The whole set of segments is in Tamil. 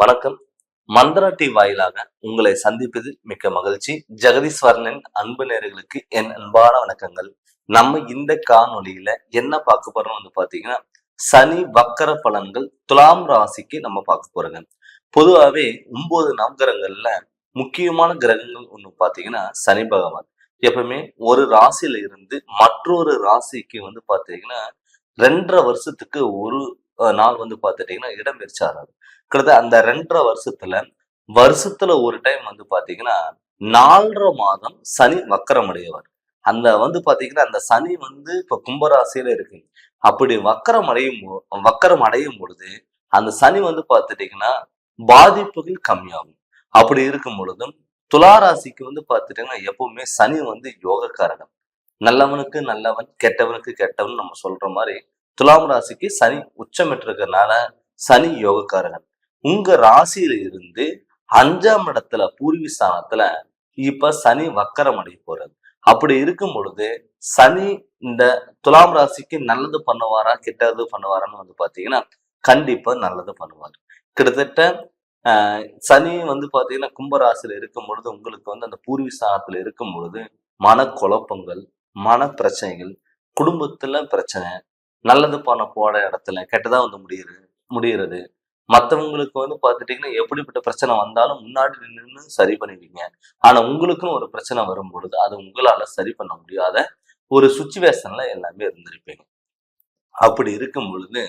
வணக்கம். மந்திரா டி வாயிலாக உங்களை சந்திப்பதில் மிக்க மகிழ்ச்சி. ஜெகதீஸ்வரனின் அன்பு நேர்களுக்கு என் அன்பான வணக்கங்கள். நம்ம இந்த காணொலியில என்ன பார்க்க போறோம் வந்து பாத்தீங்கன்னா சனி வக்கர பலன்கள் துலாம் ராசிக்கு நம்ம பார்க்க போறோங்க. பொதுவாகவே ஒன்பது நவகிரகங்கள்ல முக்கியமான கிரகங்கள் ஒன்று பார்த்தீங்கன்னா சனி பகவான். எப்பவுமே ஒரு ராசியில இருந்து மற்றொரு ராசிக்கு வந்து பார்த்தீங்கன்னா ரெண்டரை வருஷத்துக்கு ஒரு நாள் வந்து பார்த்துட்டீங்கன்னா இடம் ஆறாரு கிட்டத்தட்ட அந்த ரெண்டரை வருஷத்துல வருஷத்துல ஒரு டைம் வந்து பாத்தீங்கன்னா நாலரை மாதம் சனி வக்கரம் அடையவர். அந்த வந்து பாத்தீங்கன்னா அந்த சனி வந்து இப்ப கும்பராசியில இருக்கு. அப்படி வக்கரம் அடையும் போ- வக்கரம் அடையும் பொழுது அந்த சனி வந்து பார்த்துட்டீங்கன்னா பாதிப்புகள் கம்மியாகும். அப்படி இருக்கும் பொழுதும் துளாராசிக்கு வந்து பார்த்துட்டீங்கன்னா எப்பவுமே சனி வந்து யோக காரகம் நல்லவனுக்கு நல்லவன் கெட்டவனுக்கு கெட்டவன் நம்ம சொல்ற மாதிரி துலாம் ராசிக்கு சனி உச்சமிட்டிருக்கறனால சனி யோகக்காரகன். உங்க ராசியில இருந்து அஞ்சாம் இடத்துல பூர்வி ஸ்தானத்துல இப்ப சனி வக்கரம் அடைய போறது அப்படி இருக்கும் பொழுது சனி இந்த துலாம் ராசிக்கு நல்லது பண்ணுவாரா கெட்டது பண்ணுவாரான்னு வந்து பாத்தீங்கன்னா கண்டிப்பா நல்லது பண்ணுவார். கிட்டத்தட்ட ஆஹ், சனி வந்து பாத்தீங்கன்னா கும்பராசியில இருக்கும் பொழுது உங்களுக்கு வந்து அந்த பூர்வி ஸ்தானத்துல இருக்கும் பொழுது மன குழப்பங்கள் மன பிரச்சனைகள் குடும்பத்துல பிரச்சனை நல்லது பண்ண போற இடத்துல கெட்டதா வந்து முடியுது முடிகிறது. மற்றவங்களுக்கு வந்து பார்த்துட்டீங்கன்னா எப்படிப்பட்ட பிரச்சனை வந்தாலும் முன்னாடி நின்று சரி பண்ணிடுவீங்க. ஆனால் உங்களுக்குன்னு ஒரு பிரச்சனை வரும் பொழுது அது உங்களால சரி பண்ண முடியாத ஒரு சுச்சுவேஷன்ல எல்லாமே இருந்திருப்பீங்க. அப்படி இருக்கும் பொழுது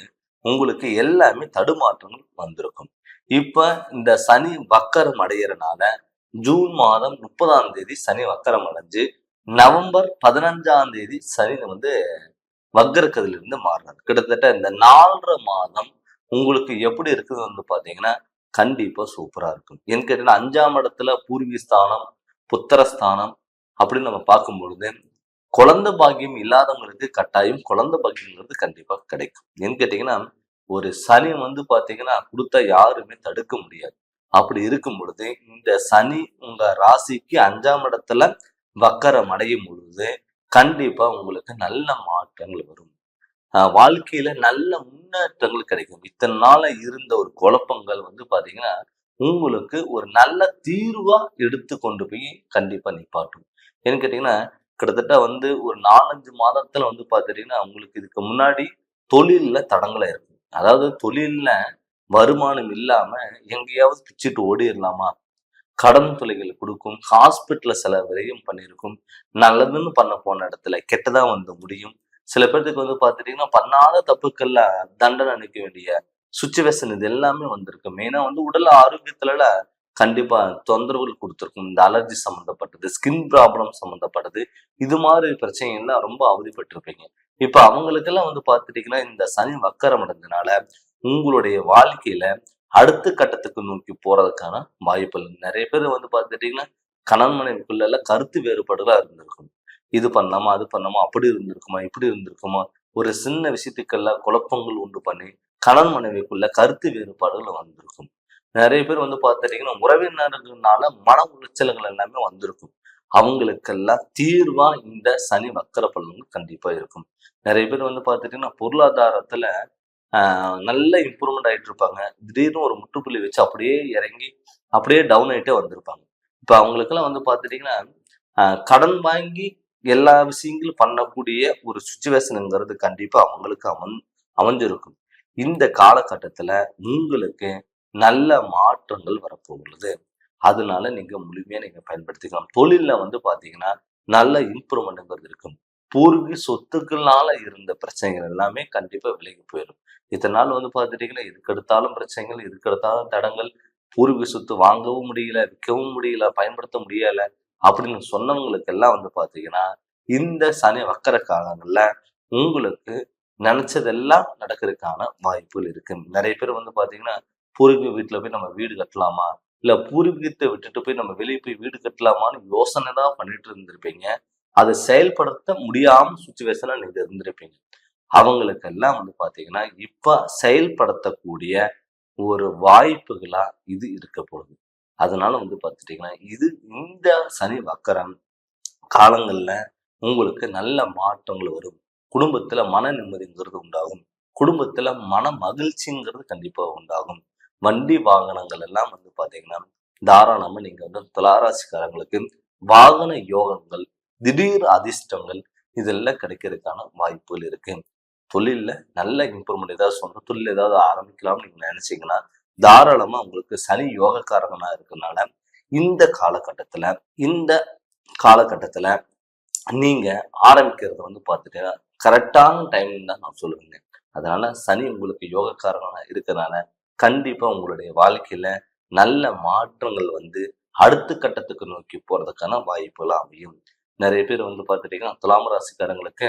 உங்களுக்கு எல்லாமே தடுமாற்றங்கள் வந்திருக்கும். இப்போ இந்த சனி வக்கரம் அடையிறனால ஜூன் மாதம் முப்பதாம் தேதி சனி வக்கரம் அடைஞ்சு நவம்பர் பதினஞ்சாம் தேதி சனி வந்து வக்கரக்கதுல இருந்து மாறினார் கிட்டத்தட்ட இந்த நாலரை மாதம் உங்களுக்கு எப்படி இருக்குது வந்து பாத்தீங்கன்னா கண்டிப்பா சூப்பரா இருக்கும். ஏன்னு கேட்டீங்கன்னா அஞ்சாம் இடத்துல பூர்வீஸ்தானம் புத்திரஸ்தானம் அப்படின்னு நம்ம பார்க்கும் பொழுது குழந்தை பாக்கியம் இல்லாதவங்களுக்கு கட்டாயம் குழந்தை பாக்கியங்கிறது கண்டிப்பா கிடைக்கும். ஏன்னு கேட்டீங்கன்னா ஒரு சனி வந்து பாத்தீங்கன்னா கொடுத்தா யாருமே தடுக்க முடியாது. அப்படி இருக்கும் பொழுது இந்த சனி உங்க ராசிக்கு அஞ்சாம் இடத்துல வக்கரம் அடையும் பொழுது கண்டிப்பா உங்களுக்கு நல்ல மாற்றங்கள் வரும். வாழ்க்கையில நல்ல முன்னேற்றங்கள் கிடைக்கும். இத்தனை நாள இருந்த ஒரு குழப்பங்கள் வந்து பாத்தீங்கன்னா உங்களுக்கு ஒரு நல்ல தீர்வா எடுத்து கொண்டு போய் கண்டிப்பா நிப்பாட்டும். ஏன்னு கேட்டீங்கன்னா கிட்டத்தட்ட வந்து ஒரு நாலஞ்சு மாதத்துல வந்து பாத்துட்டீங்கன்னா உங்களுக்கு இதுக்கு முன்னாடி தொழில்ல தடங்களா இருக்கும். அதாவது தொழில்ல வருமானம் இல்லாம எங்கேயாவது பிச்சுட்டு ஓடிடலாமா கடன் தொலைகள் கொடுக்கும் ஹாஸ்பிட்டல்ல சில விரயம் பண்ணியிருக்கும் நல்லதுன்னு பண்ண போன இடத்துல கெட்டதா வந்து முடியும். சில பேர்த்துக்கு வந்து பார்த்துட்டீங்கன்னா பண்ணாத தப்புக்கள்ல தண்டனை அனுக்க வேண்டிய சுச்சுவேஷன் இது எல்லாமே வந்திருக்கு. மெயினா வந்து உடல் ஆரோக்கியத்துல கண்டிப்பா தொந்தரவுகள் கொடுத்துருக்கும். இந்த அலர்ஜி சம்மந்தப்பட்டது ஸ்கின் ப்ராப்ளம் சம்மந்தப்பட்டது இது மாதிரி பிரச்சனைகள்லாம் ரொம்ப அவதிப்பட்டிருப்பீங்க. இப்போ அவங்களுக்கெல்லாம் வந்து பார்த்துட்டீங்கன்னா இந்த சனி வக்கரம் அடைஞ்சனால உங்களுடைய வாழ்க்கையில அடுத்த கட்டத்துக்கு நோக்கி போறதுக்கான வாய்ப்புகள் நிறைய பேர் வந்து பார்த்துட்டீங்கன்னா கணவன் மனைவிக்குள்ள எல்லாம் கருத்து வேறுபாடுகளா இருந்திருக்கும். இது பண்ணலாமா அது பண்ணாமா அப்படி இருந்திருக்குமா இப்படி இருந்திருக்குமா? ஒரு சின்ன விஷயத்துக்கெல்லாம் குழப்பங்கள் உண்டு பண்ணி கணவன் மனைவிக்குள்ள கருத்து வேறுபாடுகள் வந்திருக்கும். நிறைய பேர் வந்து பார்த்துட்டீங்கன்னா உறவினர்களால மன உளைச்சல்கள் எல்லாமே வந்திருக்கும். அவங்களுக்கெல்லாம் தீர்வா இந்த சனி வக்கர பலன்கள் கண்டிப்பா இருக்கும். நிறைய பேர் வந்து பார்த்துட்டீங்கன்னா பொருளாதாரத்துல நல்ல இம்ப்ரூவ்மெண்ட் ஆகிட்டு இருப்பாங்க திடீர்னு ஒரு முற்றுப்புள்ளி வச்சு அப்படியே இறங்கி அப்படியே டவுன் ஆயிட்டே வந்திருப்பாங்க. இப்போ அவங்களுக்கெல்லாம் வந்து பார்த்துட்டிங்கன்னா ஆஹ் கடன் வாங்கி எல்லா விஷயங்களும் பண்ணக்கூடிய ஒரு சுச்சுவேஷனுங்கிறது கண்டிப்பா அவங்களுக்கு அமன் அமைஞ்சிருக்கும். இந்த காலகட்டத்துல உங்களுக்கு நல்ல மாற்றங்கள் வரப்போகிறது அதனால நீங்க முழுமையாக நீங்க பயன்படுத்திக்கலாம். தொழிலில் வந்து பார்த்தீங்கன்னா நல்ல இம்ப்ரூவ்மெண்ட்டுங்கிறது இருக்கும். பூர்வீக சொத்துக்கள்னால இருந்த பிரச்சனைகள் எல்லாமே கண்டிப்பா விலகி போயிடும். நாள் வந்து பார்த்துட்டீங்கன்னா இதுக்கெடுத்தாலும் பிரச்சனைகள் இதுக்கெடுத்தாலும் தடங்கள். பூர்வீக சொத்து வாங்கவும் முடியல விற்கவும் முடியல பயன்படுத்த முடியல அப்படின்னு சொன்னவங்களுக்கு எல்லாம் வந்து பாத்தீங்கன்னா இந்த சனி வக்கர காலங்கள்ல உங்களுக்கு நினைச்சதெல்லாம் நடக்கிறதுக்கான வாய்ப்புகள் இருக்கு. நிறைய பேர் வந்து பாத்தீங்கன்னா பூர்வீக வீட்டுல போய் நம்ம வீடு கட்டலாமா? இல்ல பூர்வீகத்தை விட்டுட்டு போய் நம்ம வெளியே போய் வீடு கட்டலாமான்னு யோசனை தான் பண்ணிட்டு இருந்திருப்பீங்க. அதை செயல்படுத்த முடியாம சுச்சுவேஷன்ல நீங்க இருந்திருப்பீங்க. அவங்களுக்கெல்லாம் வந்து பாத்தீங்கன்னா இப்ப செயல்படுத்தக்கூடிய ஒரு வாய்ப்புகளா இது இருக்க போகுது. அதனால வந்து பார்த்துட்டீங்கன்னா இது இந்த சனி வக்கரம் காலங்கள்ல உங்களுக்கு நல்ல மாற்றங்கள் வரும். குடும்பத்துல மன நிம்மதிங்கிறது உண்டாகும். குடும்பத்துல மன மகிழ்ச்சிங்கிறது கண்டிப்பா உண்டாகும். வண்டி வாகனங்கள் எல்லாம் வந்து பாத்தீங்கன்னா தாராளமா நீங்க வந்து துளாராசிக்காரங்களுக்கு வாகன யோகங்கள் திடீர் அதிர்ஷ்டங்கள் இதெல்லாம் கிடைக்கிறதுக்கான வாய்ப்புகள் இருக்கு. தொழில்ல நல்ல இம்ப்ரூவ்மெண்ட் ஏதாவது சொன்ன தொழில் ஏதாவது ஆரம்பிக்கலாம்னு நீங்க நினைச்சீங்கன்னா தாராளமா உங்களுக்கு சனி யோகக்காரகனாக இருக்கனால இந்த காலகட்டத்துல இந்த காலகட்டத்துல நீங்க ஆரம்பிக்கிறது வந்து பார்த்துட்டீங்கன்னா கரெக்டான டைமிங் தான் நான் சொல்லுவேங்க. அதனால சனி உங்களுக்கு யோகக்காரனா இருக்கிறனால கண்டிப்பா உங்களுடைய வாழ்க்கையில நல்ல மாற்றங்கள் வந்து அடுத்த கட்டத்துக்கு நோக்கி போறதுக்கான வாய்ப்புகள் அமையும். நிறைய பேர் வந்து பார்த்துட்டீங்கன்னா துலாம் ராசிக்காரங்களுக்கு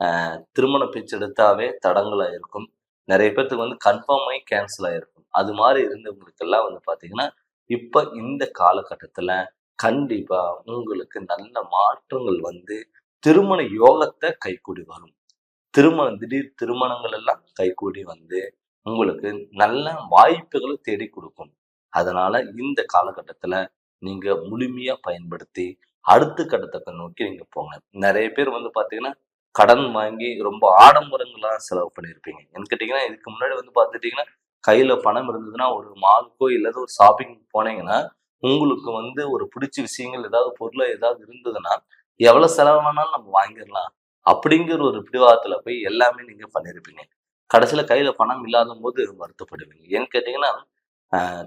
ஆஹ், திருமண பேச்சு எடுத்தாவே தடங்களாக இருக்கும். நிறைய பேர்த்துக்கு வந்து கன்ஃபார்ம் ஆகி கேன்சல் ஆகிருக்கும் அது மாதிரி இருந்தவங்களுக்கெல்லாம் வந்து பார்த்தீங்கன்னா இப்போ இந்த காலகட்டத்துல கண்டிப்பா உங்களுக்கு நல்ல மாற்றங்கள் வந்து திருமண யோகத்தை கைகூடி வரும். திருமணம் திடீர் திருமணங்கள் எல்லாம் கைகூடி வந்து உங்களுக்கு நல்ல வாய்ப்புகளை தேடி கொடுக்கும். அதனால இந்த காலகட்டத்துல நீங்க முழுமையா பயன்படுத்தி அடுத்த கட்டத்தை நோக்கி நீங்க போங்க. நிறைய பேர் வந்து பாத்தீங்கன்னா கடன் வாங்கி ரொம்ப ஆடம்பரங்களா செலவு பண்ணியிருப்பீங்க. என்ன கேட்டீங்கன்னா இதுக்கு முன்னாடி வந்து பாத்துட்டீங்கன்னா கையில பணம் இருந்ததுன்னா ஒரு மாலுக்கோ இல்லாத ஒரு ஷாப்பிங் போனீங்கன்னா உங்களுக்கு வந்து ஒரு பிடிச்ச விஷயங்கள் ஏதாவது பொருளை ஏதாவது இருந்ததுன்னா எவ்வளவு செலவானாலும் நம்ம வாங்கிடலாம். அப்படிங்கிற ஒரு பிடிவாதத்துல போய் எல்லாமே நீங்க பண்ணியிருப்பீங்க. கடைசியில கையில பணம் இல்லாத போது வருத்தப்படுவீங்க. ஏன்னு கேட்டீங்கன்னா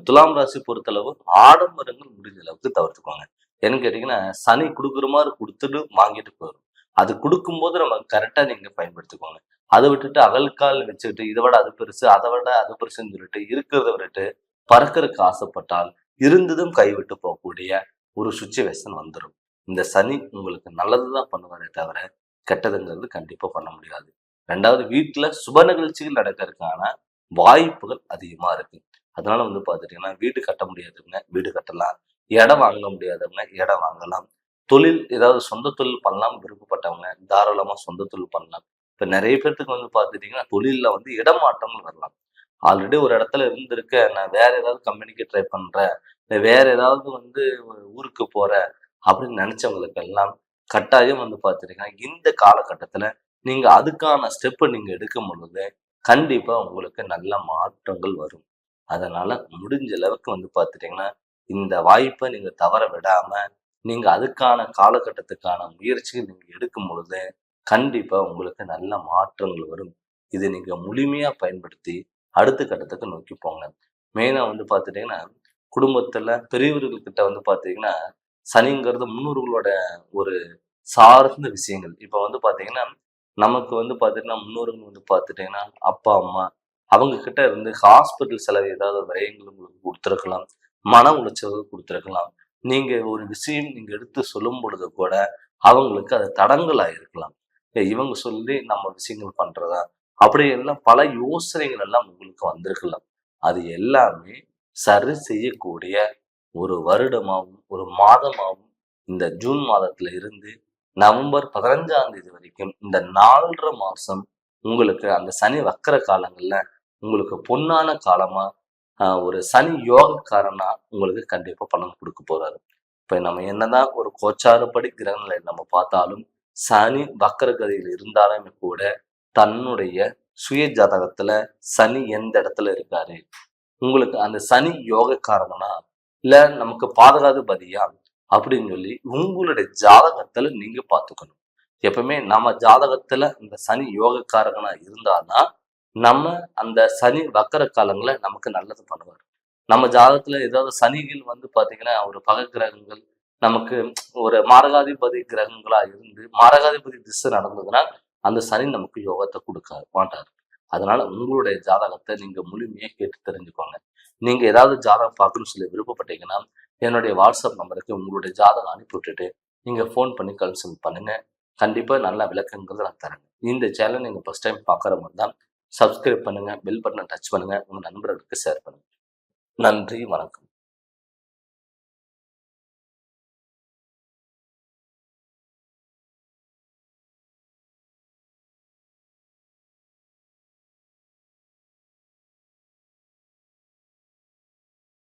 துலாம் ராசி பொறுத்தளவு ஆடம்பரங்கள் முடிஞ்ச அளவுக்கு தவிர்த்துக்கோங்க ஏன்னு கேட்டீங்கன்னா சனி கொடுக்குற மாதிரி கொடுத்துட்டு வாங்கிட்டு போயிடும் அது கொடுக்கும்போது நம்ம கரெக்டா நீங்க பயன்படுத்திக்கோங்க. அதை விட்டுட்டு அகல்கால் வச்சுக்கிட்டு இதை விட அது பெருசு அதை விட அது பெருசுன்னு சொல்லிட்டு இருக்கிறத விட்டுட்டு பறக்கிறதுக்கு ஆசைப்பட்டால் இருந்ததும் கைவிட்டு போகக்கூடிய ஒரு சுச்சுவேஷன் வந்துடும் இந்த சனி உங்களுக்கு நல்லதுதான் பண்ணுவாரே தவிர கெட்டதுங்கிறது கண்டிப்பா பண்ண முடியாது. ரெண்டாவது வீட்டுல சுப நிகழ்ச்சிகள் நடக்கிறதுக்கான வாய்ப்புகள் அதிகமா இருக்கு. அதனால வந்து பார்த்துட்டீங்கன்னா வீடு கட்ட முடியாதவங்க வீடு கட்டலாம். இடம் வாங்க முடியாதவங்க இடம் வாங்கலாம். தொழில் ஏதாவது சொந்த தொழில் பண்ணலாம் விருப்பப்பட்டவங்க தாராளமா சொந்த தொழில் பண்ணலாம். இப்ப நிறைய பேர்த்துக்கு வந்து பாத்துட்டீங்கன்னா தொழிலில் வந்து இடமாற்றங்கள் வரலாம். ஆல்ரெடி ஒரு இடத்துல இருந்திருக்க நான் வேற ஏதாவது கம்பெனிக்கு ட்ரை பண்றேன் வேற ஏதாவது வந்து ஊருக்கு போகிறேன் அப்படின்னு நினைச்சவங்களுக்கு எல்லாம் கட்டாயம் வந்து பார்த்துட்டீங்கன்னா இந்த காலகட்டத்துல நீங்க அதுக்கான ஸ்டெப்பை நீங்க எடுக்கும் பொழுது கண்டிப்பா உங்களுக்கு நல்ல மாற்றங்கள் வரும். அதனால முடிஞ்ச அளவுக்கு வந்து பார்த்துட்டிங்கன்னா இந்த வாய்ப்பை நீங்க தவற விடாம நீங்க அதுக்கான காலகட்டத்துக்கான முயற்சிகள் நீங்க எடுக்கும் பொழுது கண்டிப்பா உங்களுக்கு நல்ல மாற்றங்கள் வரும். இதை நீங்க முழுமையா பயன்படுத்தி அடுத்த கட்டத்துக்கு நோக்கி போங்க. மெயினா வந்து பார்த்துட்டிங்கன்னா குடும்பத்துல பெரியவர்கள்கிட்ட வந்து பார்த்தீங்கன்னா சனிங்கிறது முன்னோர்களோட ஒரு சார்ந்த விஷயங்கள். இப்போ வந்து பார்த்தீங்கன்னா நமக்கு வந்து பார்த்துட்டுனா முன்னோர்கள் வந்து பார்த்துட்டீங்கன்னா அப்பா அம்மா அவங்க கிட்ட இருந்து ஹாஸ்பிட்டல் செலவு ஏதாவது விரயங்கள் உங்களுக்கு கொடுத்துருக்கலாம். மன உளைச்சல் கொடுத்துருக்கலாம். நீங்க ஒரு விஷயம் நீங்க எடுத்து சொல்லும் பொழுது கூட அவங்களுக்கு அது தடங்கலா இருக்கலாம். இவங்க சொல்லி நம்ம விஷயங்கள் பண்றதா? அப்படி எல்லாம் பல யோசனைகள் எல்லாம் உங்களுக்கு வந்திருக்கலாம். அது எல்லாமே சரி செய்யக்கூடிய ஒரு வருடமாகவும் ஒரு மாதமாகவும் இந்த ஜூன் மாதத்துல இருந்து நவம்பர் பதினஞ்சாம் தேதி வரைக்கும் இந்த நாலரை மாசம் உங்களுக்கு அந்த சனி வக்கர காலங்கள்ல உங்களுக்கு பொன்னான காலமா ஆஹ், ஒரு சனி யோகக்காரனா உங்களுக்கு கண்டிப்பா பலன் கொடுக்க போறாரு. இப்ப நம்ம என்னதான் ஒரு கோச்சாறுபடி கிரகங்களை நம்ம பார்த்தாலும் சனி வக்கர இருந்தாலுமே கூட தன்னுடைய சுய ஜாதகத்துல சனி எந்த இடத்துல இருக்காரு? உங்களுக்கு அந்த சனி யோகக்காரனா இல்ல நமக்கு பாதுகாதிபதியா அப்படின்னு சொல்லி உங்களுடைய ஜாதகத்துல நீங்க பார்த்துக்கணும். எப்பவுமே நம்ம ஜாதகத்துல இந்த சனி யோகக்காரகனா இருந்தாதான் நம்ம அந்த சனி வக்கர காலங்களை நமக்கு நல்லது பண்ணுவார். நம்ம ஜாதகத்துல ஏதாவது சனிகள் வந்து பாத்தீங்கன்னா ஒரு பகை கிரகங்கள் நமக்கு ஒரு மாரகாதிபதி கிரகங்களா இருந்து மாரகாதிபதி திசை நடந்ததுன்னா அந்த சனி நமக்கு யோகத்தை கொடுக்க மாட்டார். அதனால உங்களுடைய ஜாதகத்தை நீங்க முழுமையா கேட்டு தெரிஞ்சுக்கோங்க. நீங்க ஏதாவது ஜாதகம் பார்க்கணும்னு சொல்லி விருப்பப்பட்டீங்கன்னா என்னுடைய வாட்ஸ்அப் நம்பருக்கு உங்களுடைய ஜாதகம் அனுப்பி விட்டுட்டு நீங்கள் ஃபோன் பண்ணி கன்சல்ட் பண்ணுங்கள் கண்டிப்பாக நல்ல விளக்கங்கள் நான் தரேன். இந்த சேனல் நீங்கள் ஃபர்ஸ்ட் டைம் பார்க்குற மாதிரி தான் சப்ஸ்கிரைப் பண்ணுங்கள் பெல் பட்டனை டச் பண்ணுங்கள் உங்கள் நண்பர்களுக்கு ஷேர் பண்ணுங்கள் நன்றி வணக்கம்.